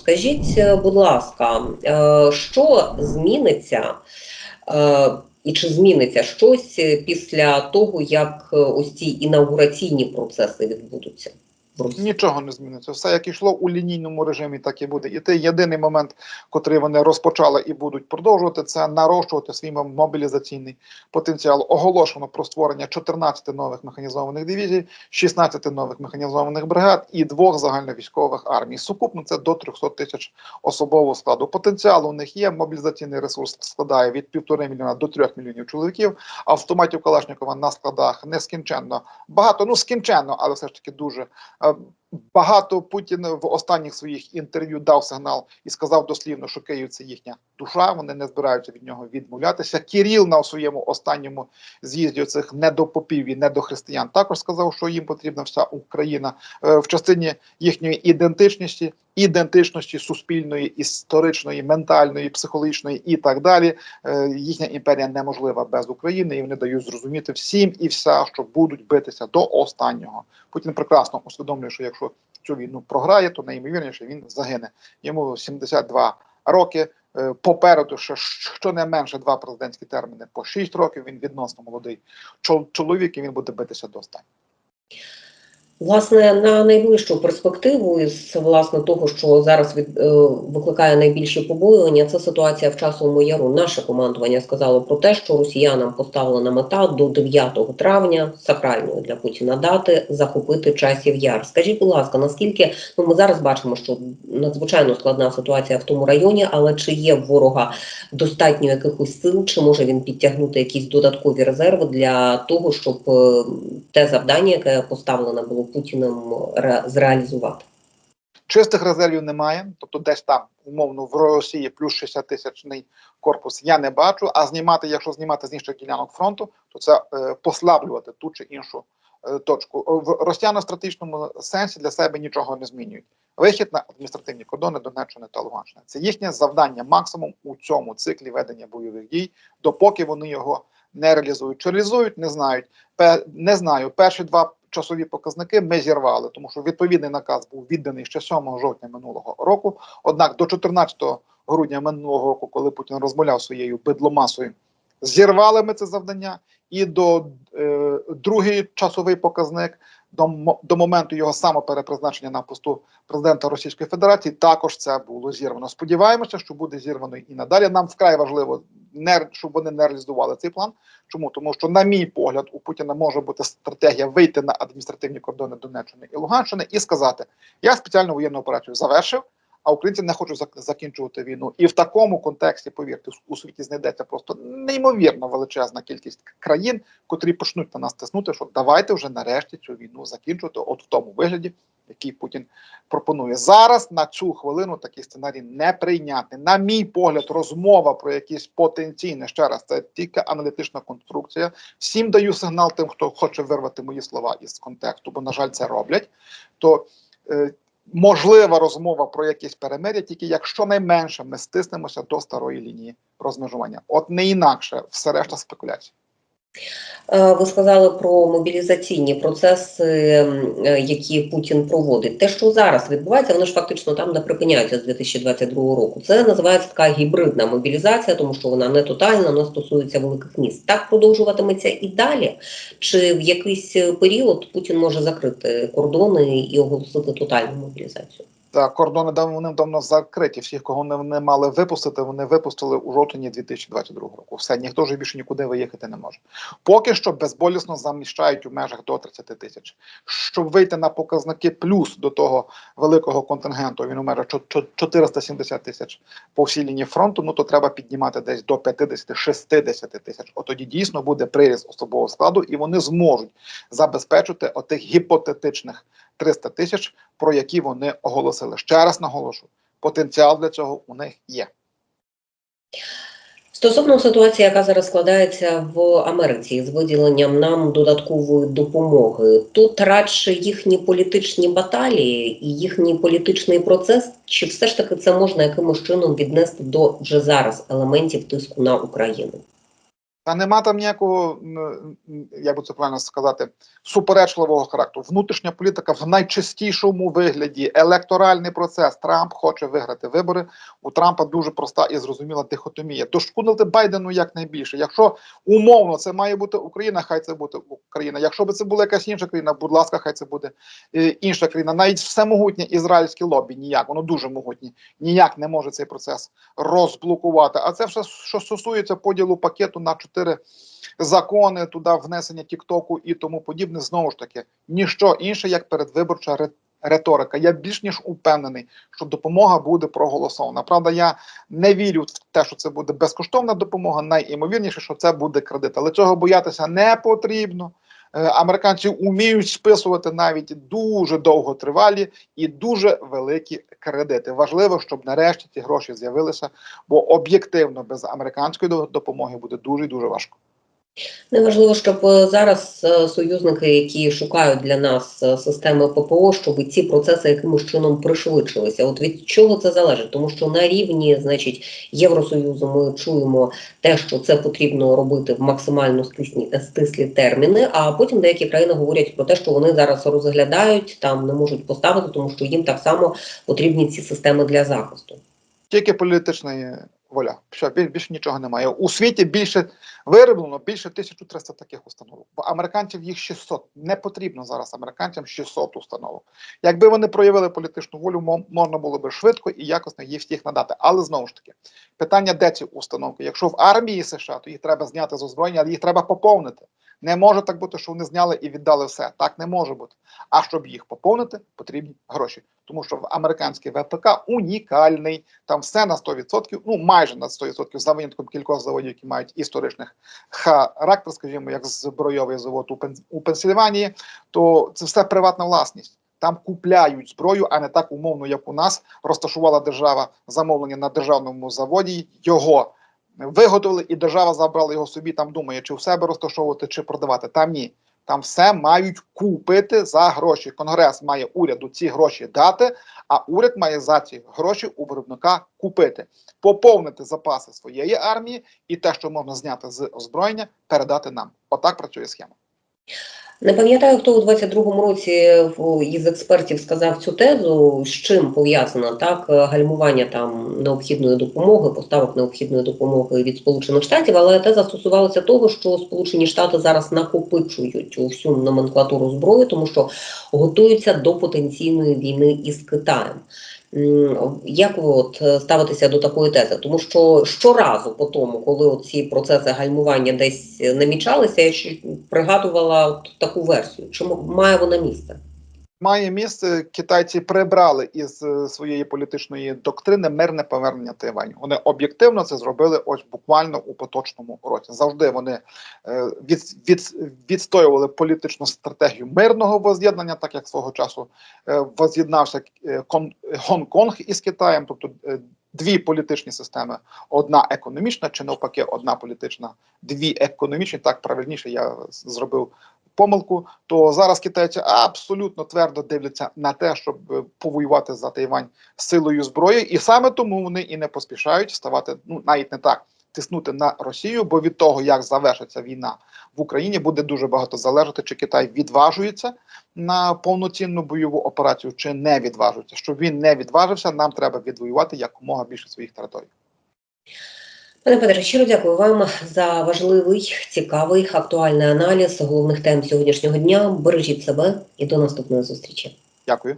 Скажіть, е, будь ласка, е, що зміниться? е, І чи зміниться щось після того, як ось ці інаугураційні процеси відбудуться? Нічого не зміниться. Все як ішло у лінійному режимі, так і буде. І той єдиний момент, котрий вони розпочали і будуть продовжувати, це нарощувати свій мобілізаційний потенціал. Оголошено про створення 14 нових механізованих дивізій, 16 нових механізованих бригад і двох загальновійськових армій. Сукупно це до 300 тисяч особового складу. Потенціал у них є. Мобілізаційний ресурс складає від півтори мільйона до трьох мільйонів чоловіків. Автоматів Калашникова на складах нескінченно багато, ну скінченно, але все ж таки дуже. Е, Багато Путін в останніх своїх інтерв'ю дав сигнал і сказав дослівно, що Київ це їхня душа. Вони не збираються від нього відмовлятися. Кіріл на своєму останньому з'їзді цих недопопів і недохристиян також сказав, що їм потрібна вся Україна Е, в частині їхньої ідентичності, ідентичності суспільної, історичної, ментальної, психологічної і так далі. Е, Їхня імперія неможлива без України, і вони дають зрозуміти всім і вся, що будуть битися до останнього. Путін прекрасно усвідомлює, що якщо цю війну програє, то найімовірніше він загине. Йому 72 роки. Е, Попереду ще щонайменше два президентські терміни по 6 років. Він відносно молодий чоловік, і він буде битися до останнього. Власне, на найближчу перспективу із власне того, що зараз від е, викликає найбільші побоювання, це ситуація в часовому яру. Наше командування сказало про те, що росіянам поставлена мета до 9 травня сакральної для Путіна дати захопити часів яр. Скажіть, будь ласка, наскільки ну ми зараз бачимо, що надзвичайно складна ситуація в тому районі, але чи є в ворога достатньо якихось сил, чи може він підтягнути якісь додаткові резерви для того, щоб е, те завдання, яке поставлене було Путіним, зреалізувати? Чистих резервів немає, тобто десь там, умовно, в Росії плюс 60 тисячний корпус я не бачу. А знімати, якщо знімати з інших ділянок фронту, то це е, послаблювати ту чи іншу е, точку. В росіяни в стратегічному сенсі для себе нічого не змінюють. Вихід на адміністративні кордони Донеччини та Луганщини. Це їхнє завдання максимум у цьому циклі ведення бойових дій, допоки вони його не реалізують. Чи реалізують, не знають. Пе- не знаю. Перші два часові показники ми зірвали, тому що відповідний наказ був відданий ще 7 жовтня минулого року. Однак до 14 грудня минулого року, коли Путін розмовляв своєю бидломасою, зірвали ми це завдання, і до е, другий часовий показник до, до моменту його самоперепризначення на посту президента Російської Федерації також це було зірвано. Сподіваємося, що буде зірвано і надалі. Нам вкрай важливо не щоб вони не реалізували цей план. Чому тому, що на мій погляд у Путіна може бути стратегія вийти на адміністративні кордони Донеччини і Луганщини і сказати: я спеціальну воєнну операцію завершив. А українці не хочуть зак- закінчувати війну, і в такому контексті, повірте, у світі знайдеться просто неймовірно величезна кількість країн, котрі почнуть на нас тиснути, що давайте вже нарешті цю війну закінчувати, от в тому вигляді, який Путін пропонує зараз. На цю хвилину такий сценарій не неприйнятний. На мій погляд, розмова про якісь потенційне ще раз це тільки аналітична конструкція. Всім даю сигнал тим, хто хоче вирвати мої слова із контексту, бо на жаль, це роблять. То е, можлива розмова про якісь перемир'я, тільки якщо найменше ми стиснемося до старої лінії розмежування. От не інакше, все решта спекуляцій. Е, Ви сказали про мобілізаційні процеси, е, які Путін проводить. Те, що зараз відбувається, воно ж фактично там не припиняється з 2022 року. Це називається така гібридна мобілізація, тому що вона не тотальна, не стосується великих міст. Так продовжуватиметься і далі. Чи в якийсь період Путін може закрити кордони і оголосити тотальну мобілізацію? Кордони давно давно закриті. Всіх, кого не, не мали випустити, вони випустили у жовтні 2022 року. Все, ніхто вже більше нікуди виїхати не може. Поки що безболісно заміщають у межах до 30 тисяч. Щоб вийти на показники плюс до того великого контингенту, він у межах чо- чо- 470 тисяч по всій лінії фронту. Ну то треба піднімати десь до 50-60 тисяч. От тоді дійсно буде приріст особового складу, і вони зможуть забезпечити отих гіпотетичних 300 тисяч, про які вони оголосили. Ще раз наголошую, потенціал для цього у них є. Стосовно ситуації, яка зараз складається в Америці з виділенням нам додаткової допомоги, тут радше їхні політичні баталії і їхній політичний процес, чи все ж таки це можна якимось чином віднести до вже зараз елементів тиску на Україну? Та нема там ніякого, як би це правильно сказати, суперечливого характеру. Внутрішня політика в найчистішому вигляді, електоральний процес. Трамп хоче виграти вибори. У Трампа дуже проста і зрозуміла дихотомія. Дошкунити Байдену якнайбільше. Якщо умовно це має бути Україна, хай це буде Україна. Якщо би це була якась інша країна, будь ласка, хай це буде е, інша країна. Навіть всемогутнє ізраїльське лобі ніяк, воно дуже могутнє, ніяк не може цей процес розблокувати. А це все, що стосується поділу пакету на чотири закони, туди внесення Тіктоку і тому подібне, знову ж таки, ніщо інше, як передвиборча ре- риторика. Я більш ніж упевнений, що допомога буде проголосована. Правда, я не вірю в те, що це буде безкоштовна допомога. Найімовірніше, що це буде кредит. Але цього боятися не потрібно. Е, Американці вміють списувати навіть дуже довготривалі і дуже великі кредити. Важливо, щоб нарешті ці гроші з'явилися, бо об'єктивно без американської допомоги буде дуже дуже важко. Неважливо, щоб е, зараз е, союзники, які шукають для нас е, системи ППО, щоб ці процеси якимось чином пришвидшилися. От від чого це залежить? Тому що на рівні, значить, Євросоюзу ми чуємо те, що це потрібно робити в максимально стислі, стислі терміни. А потім деякі країни говорять про те, що вони зараз розглядають, там не можуть поставити, тому що їм так само потрібні ці системи для захисту. Тільки політична воля. Що біль- більше нічого немає. У світі більше вироблено більше 1300 таких установок. Бо американців їх 600. Не потрібно зараз американцям 600 установок. Якби вони проявили політичну волю, мо- можна було би швидко і якісно їх всіх надати. Але знову ж таки, питання, де ці установки? Якщо в армії США, то їх треба зняти з озброєння, але їх треба поповнити. Не може так бути, що вони зняли і віддали все. Так не може бути. А щоб їх поповнити, потрібні гроші. Тому що в американський ВПК унікальний, там все на 100%, ну майже на 100%, за винятком кількох заводів, які мають історичних характер, скажімо, як збройовий завод у, Пен... у Пенсільванії, то це все приватна власність. Там купляють зброю, а не так умовно, як у нас розташувала держава замовлення на державному заводі. Його виготовили, і держава забрала його собі. Там думає, чи в себе розташовувати, чи продавати. Там ні. Там все мають купити за гроші. Конгрес має уряду ці гроші дати, а уряд має за ці гроші у виробника купити, поповнити запаси своєї армії і те, що можна зняти з озброєння, передати нам. Отак працює схема. Не пам'ятаю, хто у 22-му році в- із експертів сказав цю тезу, з чим пов'язано так е, гальмування там необхідної допомоги, поставок необхідної допомоги від Сполучених Штатів, але теза стосувалася того, що Сполучені Штати зараз накопичують всю номенклатуру зброї, тому що готуються до потенційної війни із Китаєм. Як ви от е, ставитеся до такої тези? Тому що щоразу по тому, коли ці процеси гальмування десь е, намічалися, я пригадувала от таку версію. Чи м- має вона місце? Має місце китайці прибрали із е, своєї політичної доктрини мирне повернення Тайваню. Вони об'єктивно це зробили ось буквально у поточному році. Завжди вони е, від, від, відстоювали політичну стратегію мирного воз'єднання, так як свого часу е, воз'єднався Гонконг із Китаєм, тобто дві політичні системи: одна економічна, чи навпаки, одна політична, дві економічні. Так правильніше я зробив помилку, то зараз китайці абсолютно твердо дивляться на те, щоб повоювати за Тайвань силою зброї, і саме тому вони і не поспішають ставати, ну навіть не так. Тиснути на Росію, бо від того, як завершиться війна в Україні, буде дуже багато залежати, чи Китай відважується на повноцінну бойову операцію, чи не відважується. Щоб він не відважився, нам треба відвоювати якомога більше своїх територій. Пане Петре, щиро дякую вам за важливий, цікавий, актуальний аналіз головних тем сьогоднішнього дня. Бережіть себе і до наступної зустрічі. Дякую.